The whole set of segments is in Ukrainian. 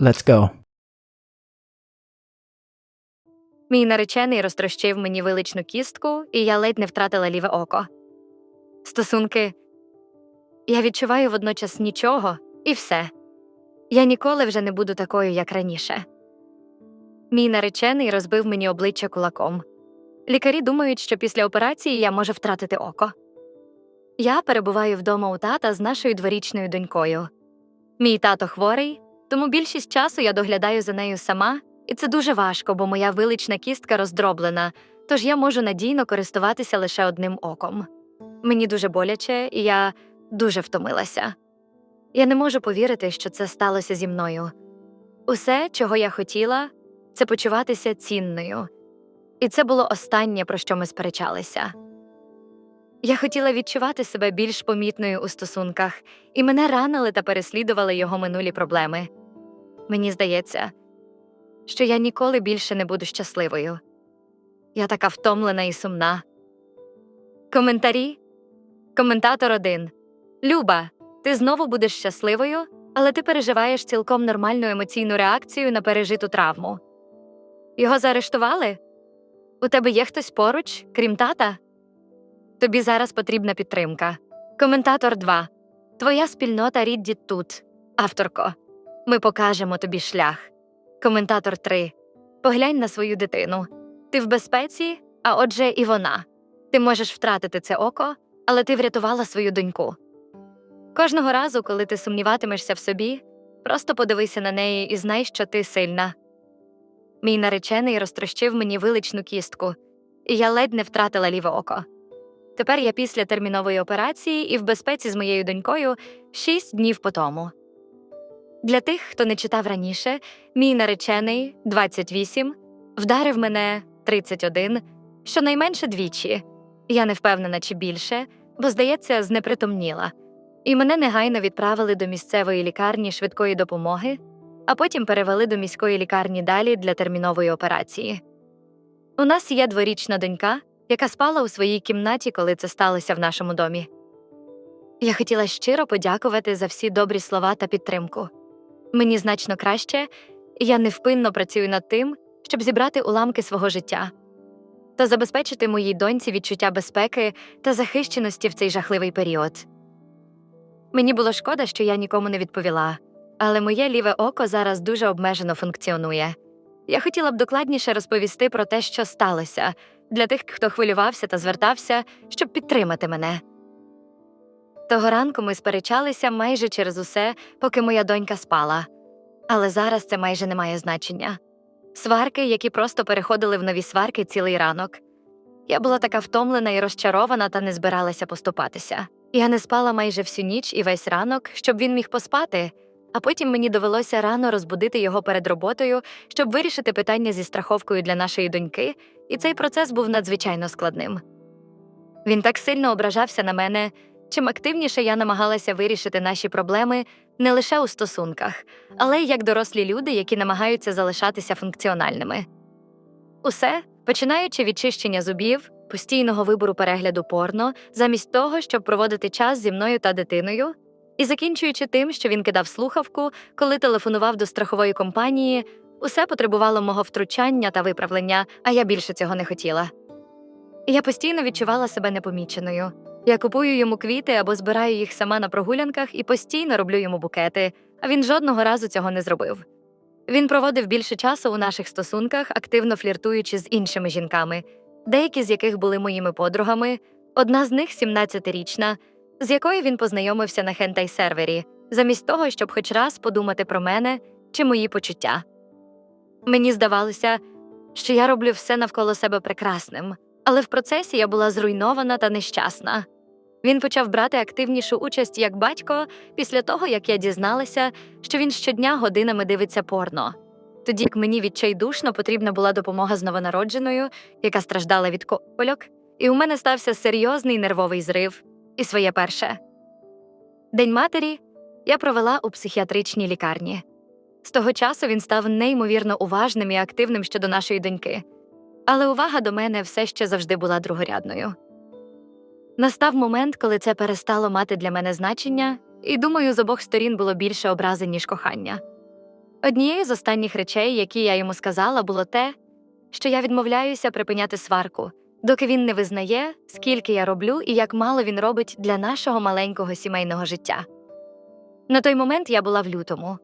Let's go. Мій наречений розтрощив мені виличну кістку, і я ледь не втратила ліве око. Стосунки. Я відчуваю водночас нічого і все. Я ніколи вже не буду такою, як раніше. Мій наречений розбив мені обличчя кулаком. Лікарі думають, що після операції я можу втратити око. Я перебуваю вдома у тата з нашою дворічною донькою. Мій тато хворий, тому більшість часу я доглядаю за нею сама, і це дуже важко, бо моя вилична кістка роздроблена, тож я можу надійно користуватися лише одним оком. Мені дуже боляче, і я дуже втомилася. Я не можу повірити, що це сталося зі мною. Усе, чого я хотіла, це почуватися цінною. І це було останнє, про що ми сперечалися. Я хотіла відчувати себе більш помітною у стосунках, і мене ранили та переслідували його минулі проблеми. Мені здається, що я ніколи більше не буду щасливою. Я така втомлена і сумна. Коментарі. Коментатор 1. Люба, ти знову будеш щасливою, але ти переживаєш цілком нормальну емоційну реакцію на пережиту травму. Його заарештували? У тебе є хтось поруч, крім тата? Тобі зараз потрібна підтримка. Коментатор 2. Твоя спільнота Рідді тут. Авторко. Ми покажемо тобі шлях. Коментатор 3. Поглянь на свою дитину. Ти в безпеці, а отже, і вона. Ти можеш втратити це око, але ти врятувала свою доньку. Кожного разу, коли ти сумніватимешся в собі, просто подивися на неї і знай, що ти сильна. Мій наречений розтрощив мені виличну кістку, і я ледь не втратила ліве око. Тепер я після термінової операції і в безпеці з моєю донькою шість днів по тому. Для тих, хто не читав раніше, мій наречений 28, вдарив мене 31, щонайменше двічі. Я не впевнена, чи більше, бо, здається, знепритомніла. І мене негайно відправили до місцевої лікарні швидкої допомоги, а потім перевели до міської лікарні далі для термінової операції. У нас є дворічна донька, яка спала у своїй кімнаті, коли це сталося в нашому домі. Я хотіла щиро подякувати за всі добрі слова та підтримку. Мені значно краще, і я невпинно працюю над тим, щоб зібрати уламки свого життя та забезпечити моїй доньці відчуття безпеки та захищеності в цей жахливий період. Мені було шкода, що я нікому не відповіла, але моє ліве око зараз дуже обмежено функціонує. Я хотіла б докладніше розповісти про те, що сталося, для тих, хто хвилювався та звертався, щоб підтримати мене. Того ранку ми сперечалися майже через усе, поки моя донька спала. Але зараз це майже не має значення. Сварки, які просто переходили в нові сварки цілий ранок. Я була така втомлена і розчарована та не збиралася поступатися. Я не спала майже всю ніч і весь ранок, щоб він міг поспати, а потім мені довелося рано розбудити його перед роботою, щоб вирішити питання зі страховкою для нашої доньки, і цей процес був надзвичайно складним. Він так сильно ображався на мене, чим активніше я намагалася вирішити наші проблеми не лише у стосунках, але й як дорослі люди, які намагаються залишатися функціональними. Усе, починаючи від чищення зубів, постійного вибору перегляду порно, замість того, щоб проводити час зі мною та дитиною, і закінчуючи тим, що він кидав слухавку, коли телефонував до страхової компанії, усе потребувало мого втручання та виправлення, а я більше цього не хотіла. Я постійно відчувала себе непоміченою. Я купую йому квіти або збираю їх сама на прогулянках і постійно роблю йому букети, а він жодного разу цього не зробив. Він проводив більше часу у наших стосунках, активно фліртуючи з іншими жінками, деякі з яких були моїми подругами, одна з них 17-річна, з якою він познайомився на хентай сервері, замість того, щоб хоч раз подумати про мене чи мої почуття. Мені здавалося, що я роблю все навколо себе прекрасним, але в процесі я була зруйнована та нещасна. Він почав брати активнішу участь як батько після того, як я дізналася, що він щодня годинами дивиться порно. Тоді як мені відчайдушно потрібна була допомога з новонародженою, яка страждала від кольок, і у мене стався серйозний нервовий зрив і своє перше. День матері я провела у психіатричній лікарні. З того часу він став неймовірно уважним і активним щодо нашої доньки, але увага до мене все ще завжди була другорядною. Настав момент, коли це перестало мати для мене значення, і думаю, з обох сторін було більше образи, ніж кохання. Однією з останніх речей, які я йому сказала, було те, що я відмовляюся припиняти сварку, доки він не визнає, скільки я роблю і як мало він робить для нашого маленького сімейного життя. На той момент я була в лютому.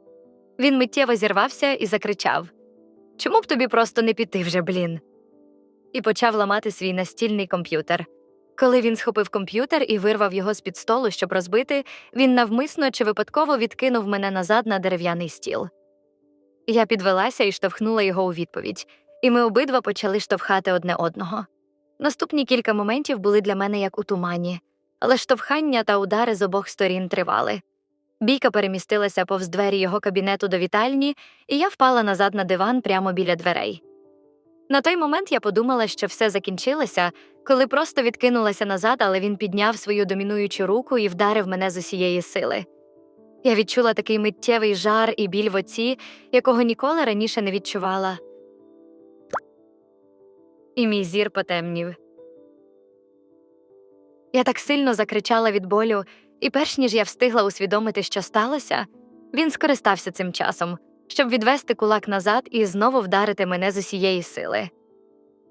Він миттєво зірвався і закричав: Чому б тобі просто не піти вже, блін? І почав ламати свій настільний комп'ютер. Коли він схопив комп'ютер і вирвав його з під столу, щоб розбити, він навмисно чи випадково відкинув мене назад на дерев'яний стіл. Я підвелася і штовхнула його у відповідь, і ми обидва почали штовхати одне одного. Наступні кілька моментів були для мене як у тумані, але штовхання та удари з обох сторін тривали. Бійка перемістилася повз двері його кабінету до вітальні, і я впала назад на диван прямо біля дверей. На той момент я подумала, що все закінчилося, коли просто відкинулася назад, але він підняв свою домінуючу руку і вдарив мене з усієї сили. Я відчула такий миттєвий жар і біль в оці, якого ніколи раніше не відчувала. І мій зір потемнів. Я так сильно закричала від болю, і перш ніж я встигла усвідомити, що сталося, він скористався цим часом, щоб відвести кулак назад і знову вдарити мене з усієї сили.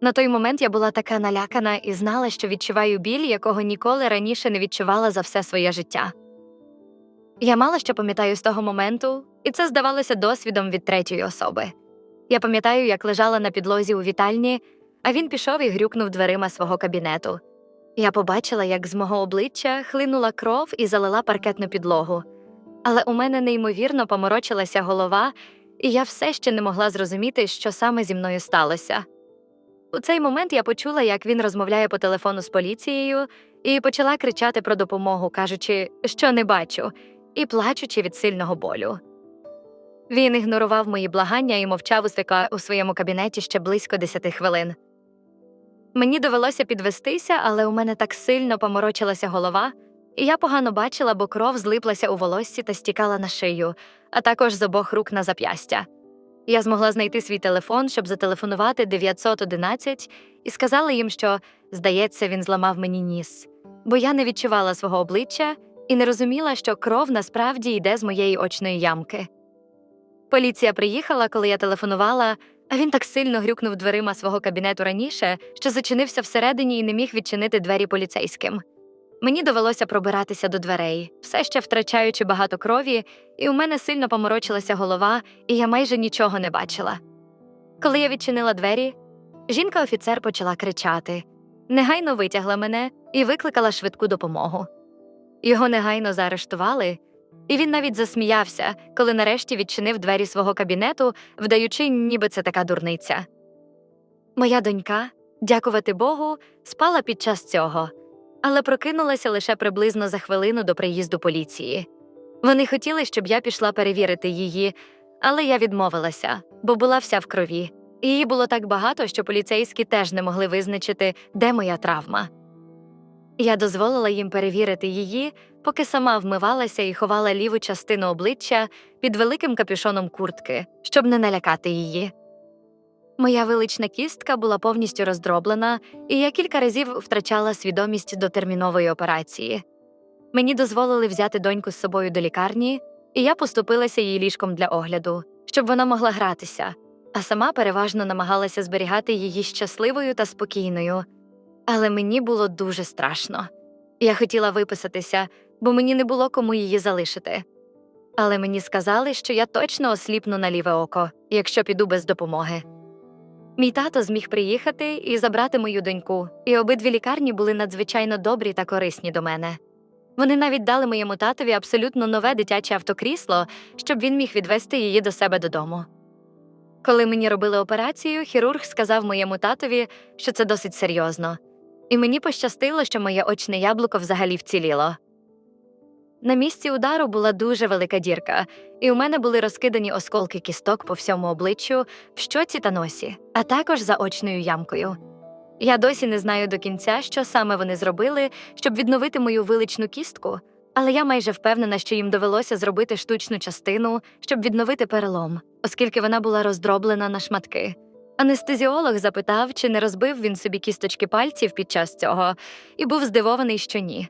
На той момент я була така налякана і знала, що відчуваю біль, якого ніколи раніше не відчувала за все своє життя. Я мало що пам'ятаю з того моменту, і це здавалося досвідом від третьої особи. Я пам'ятаю, як лежала на підлозі у вітальні, а він пішов і грюкнув дверима свого кабінету. Я побачила, як з мого обличчя хлинула кров і залила паркетну підлогу. Але у мене неймовірно поморочилася голова, і я все ще не могла зрозуміти, що саме зі мною сталося. У цей момент я почула, як він розмовляє по телефону з поліцією, і почала кричати про допомогу, кажучи, що не бачу, і плачучи від сильного болю. Він ігнорував мої благання і мовчав у у своєму кабінеті ще близько 10 хвилин. Мені довелося підвестися, але у мене так сильно поморочилася голова, і я погано бачила, бо кров злиплася у волоссі та стікала на шию, а також з обох рук на зап'ястя. Я змогла знайти свій телефон, щоб зателефонувати 911, і сказала їм, що, здається, він зламав мені ніс, бо я не відчувала свого обличчя і не розуміла, що кров насправді йде з моєї очної ямки. Поліція приїхала, коли я телефонувала, а він так сильно грюкнув дверима свого кабінету раніше, що зачинився всередині і не міг відчинити двері поліцейським. Мені довелося пробиратися до дверей, все ще втрачаючи багато крові, і у мене сильно поморочилася голова, і я майже нічого не бачила. Коли я відчинила двері, жінка-офіцер почала кричати, негайно витягла мене і викликала швидку допомогу. Його негайно заарештували, і він навіть засміявся, коли нарешті відчинив двері свого кабінету, вдаючи, ніби це така дурниця. Моя донька, дякувати Богу, спала під час цього, але прокинулася лише приблизно за хвилину до приїзду поліції. Вони хотіли, щоб я пішла перевірити її, але я відмовилася, бо була вся в крові. Її було так багато, що поліцейські теж не могли визначити, де моя травма. Я дозволила їм перевірити її, поки сама вмивалася і ховала ліву частину обличчя під великим капюшоном куртки, щоб не налякати її. Моя велична кістка була повністю роздроблена, і я кілька разів втрачала свідомість до термінової операції. Мені дозволили взяти доньку з собою до лікарні, і я поступилася їй ліжком для огляду, щоб вона могла гратися, а сама переважно намагалася зберігати її щасливою та спокійною. Але мені було дуже страшно. Я хотіла виписатися, бо мені не було кому її залишити. Але мені сказали, що я точно осліпну на ліве око, якщо піду без допомоги. Мій тато зміг приїхати і забрати мою доньку, і обидві лікарні були надзвичайно добрі та корисні до мене. Вони навіть дали моєму татові абсолютно нове дитяче автокрісло, щоб він міг відвести її до себе додому. Коли мені робили операцію, хірург сказав моєму татові, що це досить серйозно, і мені пощастило, що моє очне яблуко взагалі вціліло. На місці удару була дуже велика дірка, і у мене були розкидані осколки кісток по всьому обличчю, в щоці та носі, а також за очною ямкою. Я досі не знаю до кінця, що саме вони зробили, щоб відновити мою виличну кістку, але я майже впевнена, що їм довелося зробити штучну частину, щоб відновити перелом, оскільки вона була роздроблена на шматки. Анестезіолог запитав, чи не розбив він собі кісточки пальців під час цього, і був здивований, що ні.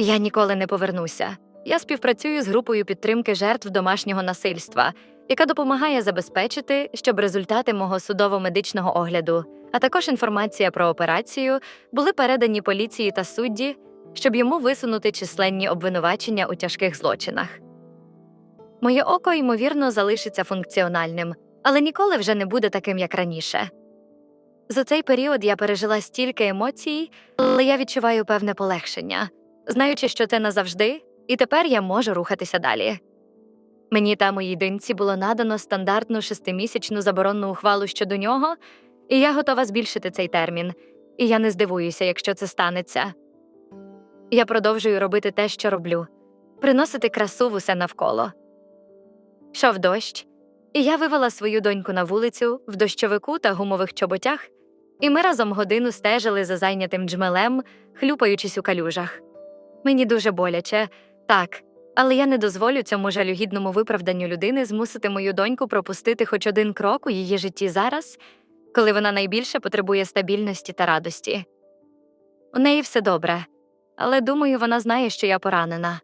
Я ніколи не повернуся. Я співпрацюю з групою підтримки жертв домашнього насильства, яка допомагає забезпечити, щоб результати мого судово-медичного огляду, а також інформація про операцію були передані поліції та судді, щоб йому висунути численні обвинувачення у тяжких злочинах. Моє око, ймовірно, залишиться функціональним, але ніколи вже не буде таким, як раніше. За цей період я пережила стільки емоцій, але я відчуваю певне полегшення, знаючи, що це назавжди, і тепер я можу рухатися далі. Мені та моїй доньці було надано стандартну шестимісячну заборонну ухвалу щодо нього, і я готова збільшити цей термін, і я не здивуюся, якщо це станеться. Я продовжую робити те, що роблю, приносити красу в усе навколо. Йшов дощ, і я вивела свою доньку на вулицю в дощовику та гумових чоботях, і ми разом годину стежили за зайнятим джмелем, хлюпаючись у калюжах. Мені дуже боляче, так, але я не дозволю цьому жалюгідному виправданню людини змусити мою доньку пропустити хоч один крок у її житті зараз, коли вона найбільше потребує стабільності та радості. У неї все добре, але думаю, вона знає, що я поранена.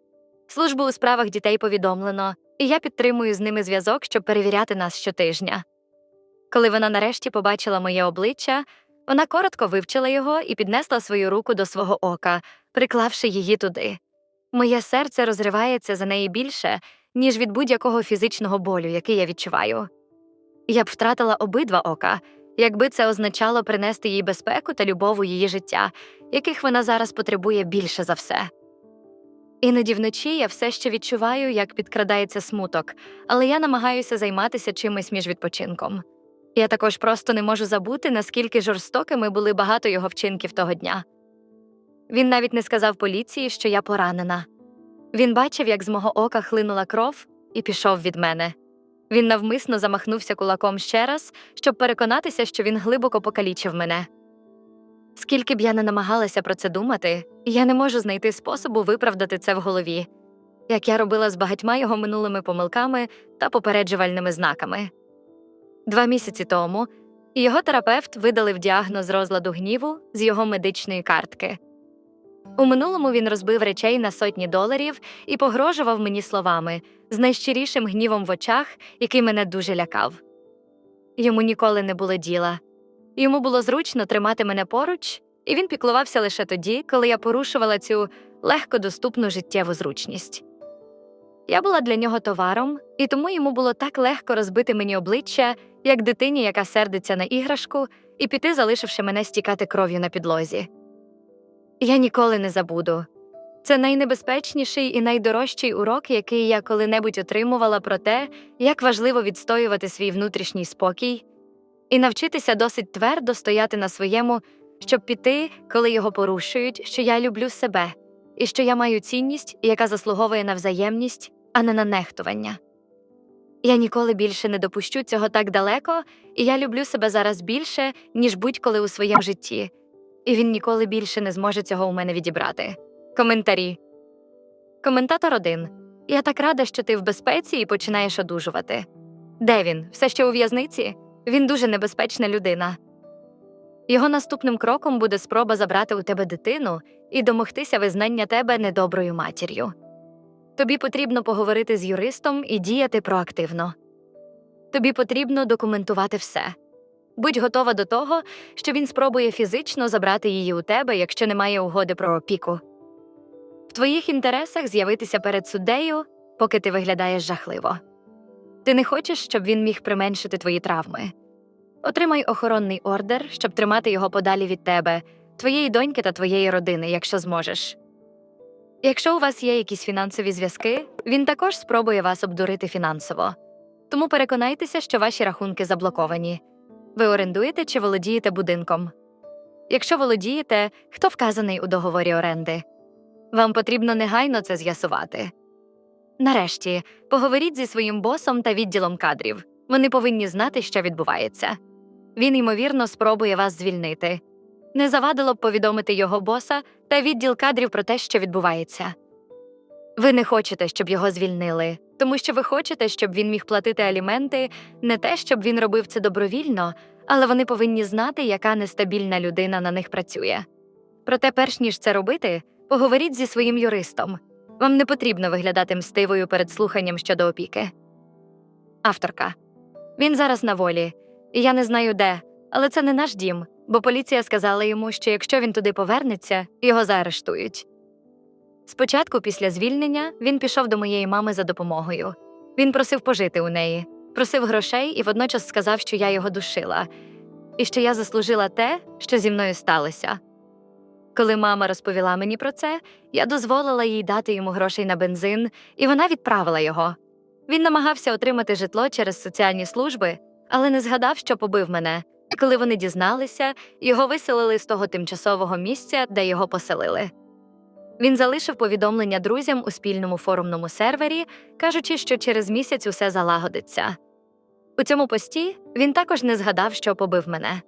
Службу у справах дітей повідомлено, і я підтримую з ними зв'язок, щоб перевіряти нас щотижня. Коли вона нарешті побачила моє обличчя, вона коротко вивчила його і піднесла свою руку до свого ока, приклавши її туди. Моє серце розривається за неї більше, ніж від будь-якого фізичного болю, який я відчуваю. Я б втратила обидва ока, якби це означало принести їй безпеку та любов у її життя, яких вона зараз потребує більше за все. Іноді вночі я все ще відчуваю, як підкрадається смуток, але я намагаюся займатися чимось між відпочинком. Я також просто не можу забути, наскільки жорстокими були багато його вчинків того дня. Він навіть не сказав поліції, що я поранена. Він бачив, як з мого ока хлинула кров, і пішов від мене. Він навмисно замахнувся кулаком ще раз, щоб переконатися, що він глибоко покалічив мене. Скільки б я не намагалася про це думати, я не можу знайти способу виправдати це в голові, як я робила з багатьма його минулими помилками та попереджувальними знаками. Два місяці тому його терапевт видалив діагноз розладу гніву з його медичної картки. У минулому він розбив речей на сотні доларів і погрожував мені словами з найщирішим гнівом в очах, який мене дуже лякав. Йому ніколи не було діла. Йому було зручно тримати мене поруч, і він піклувався лише тоді, коли я порушувала цю легкодоступну життєву зручність. Я була для нього товаром, і тому йому було так легко розбити мені обличчя, як дитині, яка сердиться на іграшку, і піти, залишивши мене стікати кров'ю на підлозі. Я ніколи не забуду. Це найнебезпечніший і найдорожчий урок, який я коли-небудь отримувала про те, як важливо відстоювати свій внутрішній спокій і навчитися досить твердо стояти на своєму, щоб піти, коли його порушують, що я люблю себе, і що я маю цінність, яка заслуговує на взаємність, а не на нехтування. Я ніколи більше не допущу цього так далеко, і я люблю себе зараз більше, ніж будь-коли у своєму житті, і він ніколи більше не зможе цього у мене відібрати. Коментарі. Коментатор 1. Я так рада, що ти в безпеці і починаєш одужувати. Де він? Все ще у в'язниці? Він дуже небезпечна людина. Його наступним кроком буде спроба забрати у тебе дитину і домогтися визнання тебе недоброю матір'ю. Тобі потрібно поговорити з юристом і діяти проактивно. Тобі потрібно документувати все. Будь готова до того, що він спробує фізично забрати її у тебе, якщо немає угоди про опіку. В твоїх інтересах з'явитися перед суддею, поки ти виглядаєш жахливо. Ти не хочеш, щоб він міг применшити твої травми. Отримай охоронний ордер, щоб тримати його подалі від тебе, твоєї доньки та твоєї родини, якщо зможеш. Якщо у вас є якісь фінансові зв'язки, він також спробує вас обдурити фінансово. Тому переконайтеся, що ваші рахунки заблоковані. Ви орендуєте чи володієте будинком? Якщо володієте, хто вказаний у договорі оренди? Вам потрібно негайно це з'ясувати. Нарешті, поговоріть зі своїм босом та відділом кадрів. Вони повинні знати, що відбувається. Він, ймовірно, спробує вас звільнити. Не завадило б повідомити його боса та відділ кадрів про те, що відбувається. Ви не хочете, щоб його звільнили, тому що ви хочете, щоб він міг платити аліменти, не те, щоб він робив це добровільно, але вони повинні знати, яка нестабільна людина на них працює. Проте, перш ніж це робити, поговоріть зі своїм юристом. Вам не потрібно виглядати мстивою перед слуханням щодо опіки. Авторка. Він зараз на волі, і я не знаю де, але це не наш дім, бо поліція сказала йому, що якщо він туди повернеться, його заарештують. Спочатку, після звільнення, він пішов до моєї мами за допомогою. Він просив пожити у неї, просив грошей і водночас сказав, що я його душила, і що я заслужила те, що зі мною сталося. Коли мама розповіла мені про це, я дозволила їй дати йому грошей на бензин, і вона відправила його. Він намагався отримати житло через соціальні служби, але не згадав, що побив мене. Коли вони дізналися, його виселили з того тимчасового місця, де його поселили. Він залишив повідомлення друзям у спільному форумному сервері, кажучи, що через місяць усе залагодиться. У цьому пості він також не згадав, що побив мене.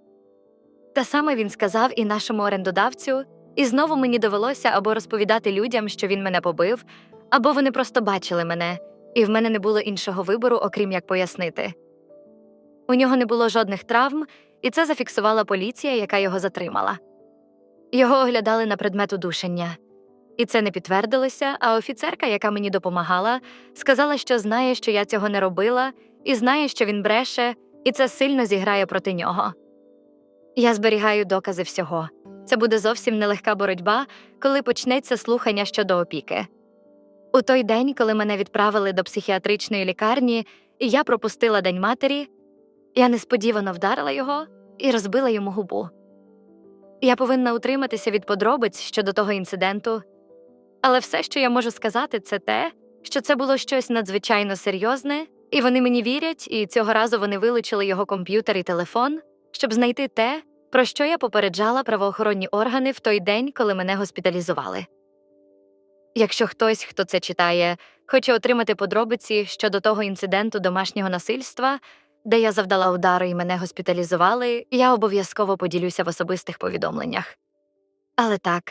Те саме він сказав і нашому орендодавцю, і знову мені довелося або розповідати людям, що він мене побив, або вони просто бачили мене, і в мене не було іншого вибору, окрім як пояснити. У нього не було жодних травм, і це зафіксувала поліція, яка його затримала. Його оглядали на предмет удушення. І це не підтвердилося, а офіцерка, яка мені допомагала, сказала, що знає, що я цього не робила, і знає, що він бреше, і це сильно зіграє проти нього. Я зберігаю докази всього. Це буде зовсім нелегка боротьба, коли почнеться слухання щодо опіки. У той день, коли мене відправили до психіатричної лікарні, і я пропустила День матері, я несподівано вдарила його і розбила йому губу. Я повинна утриматися від подробиць щодо того інциденту, але все, що я можу сказати, це те, що це було щось надзвичайно серйозне, і вони мені вірять, і цього разу вони вилучили його комп'ютер і телефон, щоб знайти те, про що я попереджала правоохоронні органи в той день, коли мене госпіталізували. Якщо хтось, хто це читає, хоче отримати подробиці щодо того інциденту домашнього насильства, де я завдала удару і мене госпіталізували, я обов'язково поділюся в особистих повідомленнях. Але так,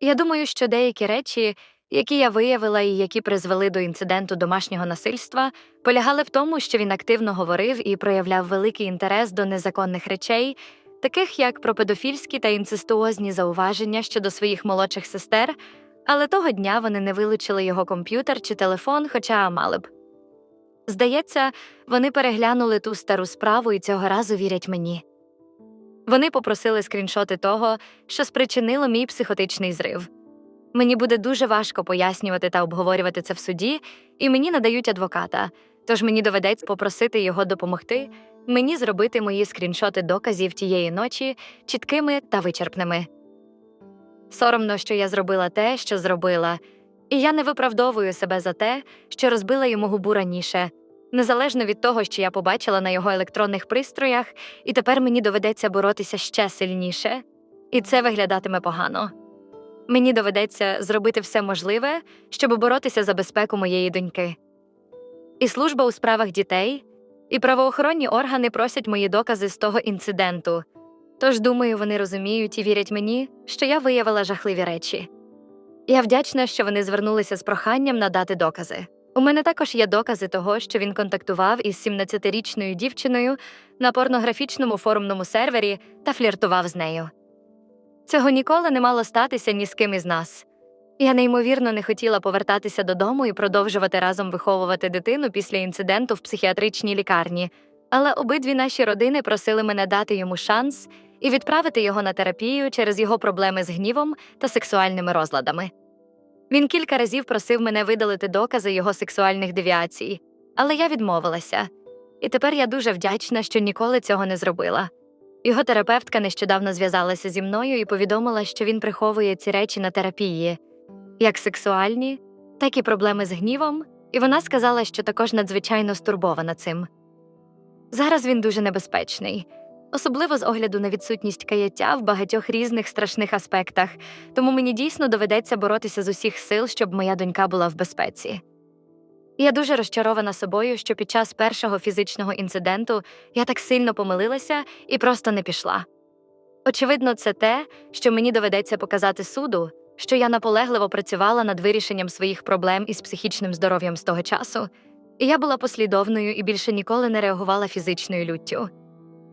я думаю, що деякі речі, які я виявила і які призвели до інциденту домашнього насильства, полягали в тому, що він активно говорив і проявляв великий інтерес до незаконних речей, таких як про педофільські та інцестуозні зауваження щодо своїх молодших сестер, але того дня вони не вилучили його комп'ютер чи телефон, хоча мали б. Здається, вони переглянули ту стару справу і цього разу вірять мені. Вони попросили скріншоти того, що спричинило мій психотичний зрив. Мені буде дуже важко пояснювати та обговорювати це в суді, і мені надають адвоката, тож мені доведеться попросити його допомогти мені зробити мої скріншоти доказів тієї ночі чіткими та вичерпними. Соромно, що я зробила те, що зробила, і я не виправдовую себе за те, що розбила йому губу раніше, незалежно від того, що я побачила на його електронних пристроях, і тепер мені доведеться боротися ще сильніше, і це виглядатиме погано. Мені доведеться зробити все можливе, щоб боротися за безпеку моєї доньки. І служба у справах дітей, і правоохоронні органи просять мої докази з того інциденту. Тож, думаю, вони розуміють і вірять мені, що я виявила жахливі речі. Я вдячна, що вони звернулися з проханням надати докази. У мене також є докази того, що він контактував із 17-річною дівчиною на порнографічному форумному сервері та фліртував з нею. Цього ніколи не мало статися ні з ким із нас. Я неймовірно не хотіла повертатися додому і продовжувати разом виховувати дитину після інциденту в психіатричній лікарні, але обидві наші родини просили мене дати йому шанс і відправити його на терапію через його проблеми з гнівом та сексуальними розладами. Він кілька разів просив мене видалити докази його сексуальних девіацій, але я відмовилася. І тепер я дуже вдячна, що ніколи цього не зробила. Його терапевтка нещодавно зв'язалася зі мною і повідомила, що він приховує ці речі на терапії, як сексуальні, так і проблеми з гнівом, і вона сказала, що також надзвичайно стурбована цим. Зараз він дуже небезпечний, особливо з огляду на відсутність каяття в багатьох різних страшних аспектах, тому мені дійсно доведеться боротися з усіх сил, щоб моя донька була в безпеці. Я дуже розчарована собою, що під час першого фізичного інциденту я так сильно помилилася і просто не пішла. Очевидно, це те, що мені доведеться показати суду, що я наполегливо працювала над вирішенням своїх проблем із психічним здоров'ям з того часу, і я була послідовною і більше ніколи не реагувала фізичною люттю.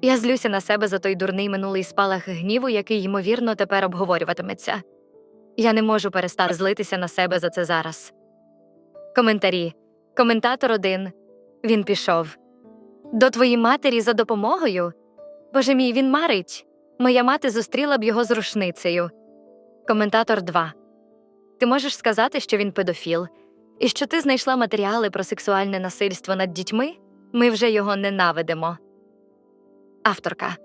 Я злюся на себе за той дурний минулий спалах гніву, який, ймовірно, тепер обговорюватиметься. Я не можу перестати злитися на себе за це зараз. Коментарі. Коментатор 1. Він пішов. До твоїй матері за допомогою? Боже мій, він марить. Моя мати зустріла б його з рушницею. Коментатор 2. Ти можеш сказати, що він педофіл, і що ти знайшла матеріали про сексуальне насильство над дітьми? Ми вже його ненавидимо. Авторка.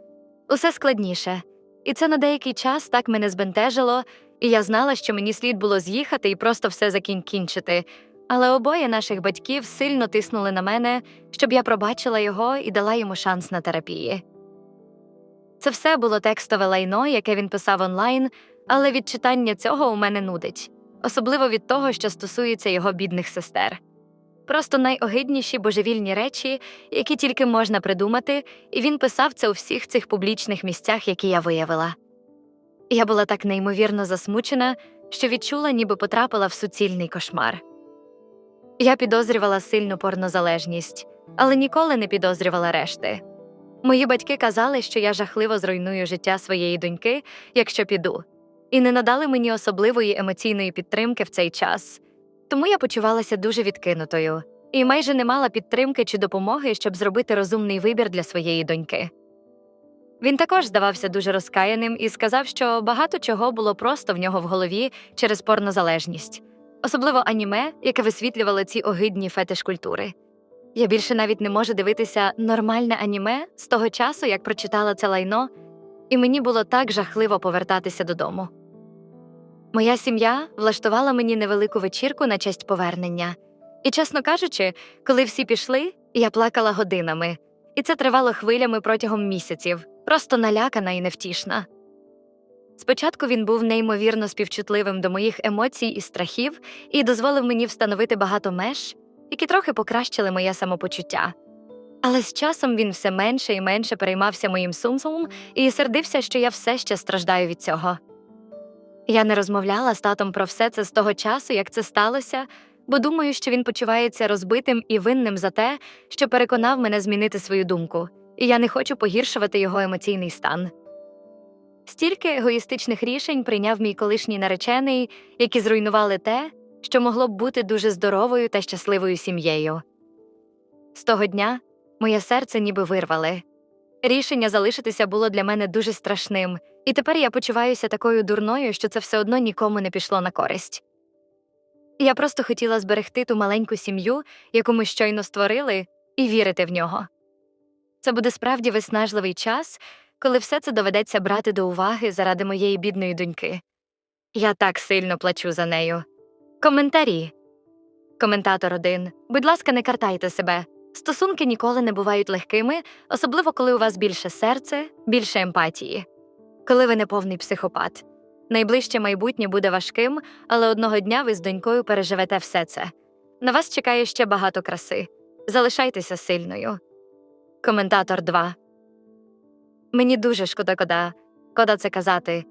Усе складніше. І це на деякий час так мене збентежило, і я знала, що мені слід було з'їхати і просто все закінчити. Але обоє наших батьків сильно тиснули на мене, щоб я пробачила його і дала йому шанс на терапії. Це все було текстове лайно, яке він писав онлайн, але від читання цього у мене нудить, особливо від того, що стосується його бідних сестер. Просто найогидніші божевільні речі, які тільки можна придумати, і він писав це у всіх цих публічних місцях, які я виявила. Я була так неймовірно засмучена, що відчула, ніби потрапила в суцільний кошмар. Я підозрювала сильну порнозалежність, але ніколи не підозрювала решти. Мої батьки казали, що я жахливо зруйную життя своєї доньки, якщо піду, і не надали мені особливої емоційної підтримки в цей час. Тому я почувалася дуже відкинутою і майже не мала підтримки чи допомоги, щоб зробити розумний вибір для своєї доньки. Він також здавався дуже розкаяним і сказав, що багато чого було просто в нього в голові через порнозалежність, особливо аніме, яке висвітлювало ці огидні фетиш культури. Я більше навіть не можу дивитися нормальне аніме з того часу, як прочитала це лайно, і мені було так жахливо повертатися додому. Моя сім'я влаштувала мені невелику вечірку на честь повернення. І, чесно кажучи, коли всі пішли, я плакала годинами, і це тривало хвилями протягом місяців, просто налякана і невтішна. Спочатку він був неймовірно співчутливим до моїх емоцій і страхів і дозволив мені встановити багато меж, які трохи покращили моє самопочуття. Але з часом він все менше і менше переймався моїм сумсумом і сердився, що я все ще страждаю від цього. Я не розмовляла з татом про все це з того часу, як це сталося, бо думаю, що він почувається розбитим і винним за те, що переконав мене змінити свою думку, і я не хочу погіршувати його емоційний стан. Стільки егоїстичних рішень прийняв мій колишній наречений, які зруйнували те, що могло б бути дуже здоровою та щасливою сім'єю. З того дня моє серце ніби вирвали. Рішення залишитися було для мене дуже страшним, і тепер я почуваюся такою дурною, що це все одно нікому не пішло на користь. Я просто хотіла зберегти ту маленьку сім'ю, яку ми щойно створили, і вірити в нього. Це буде справді виснажливий час, коли все це доведеться брати до уваги заради моєї бідної доньки. Я так сильно плачу за нею. Коментарі. Коментатор 1. Будь ласка, не картайте себе. Стосунки ніколи не бувають легкими, особливо коли у вас більше серце, більше емпатії. Коли ви не повний психопат. Найближче майбутнє буде важким, але одного дня ви з донькою переживете все це. На вас чекає ще багато краси. Залишайтеся сильною. Коментатор 2. Мені дуже шкода кода, кода це казати.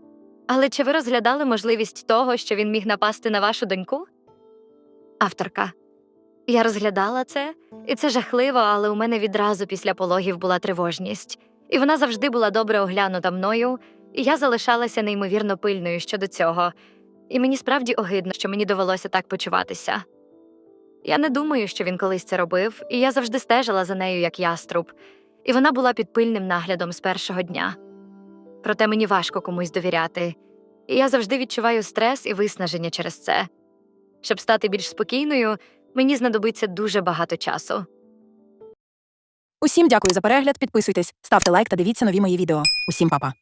Але чи ви розглядали можливість того, що він міг напасти на вашу доньку? Авторка. Я розглядала це, і це жахливо, але у мене відразу після пологів була тривожність, і вона завжди була добре оглянута мною, і я залишалася неймовірно пильною щодо цього. І мені справді огидно, що мені довелося так почуватися. Я не думаю, що він колись це робив, і я завжди стежила за нею як яструб, і вона була під пильним наглядом з першого дня. Проте мені важко комусь довіряти, і я завжди відчуваю стрес і виснаження через це. Щоб стати більш спокійною, мені знадобиться дуже багато часу. Усім дякую за перегляд. Підписуйтесь, ставте лайк та дивіться нові мої відео. Усім па-па.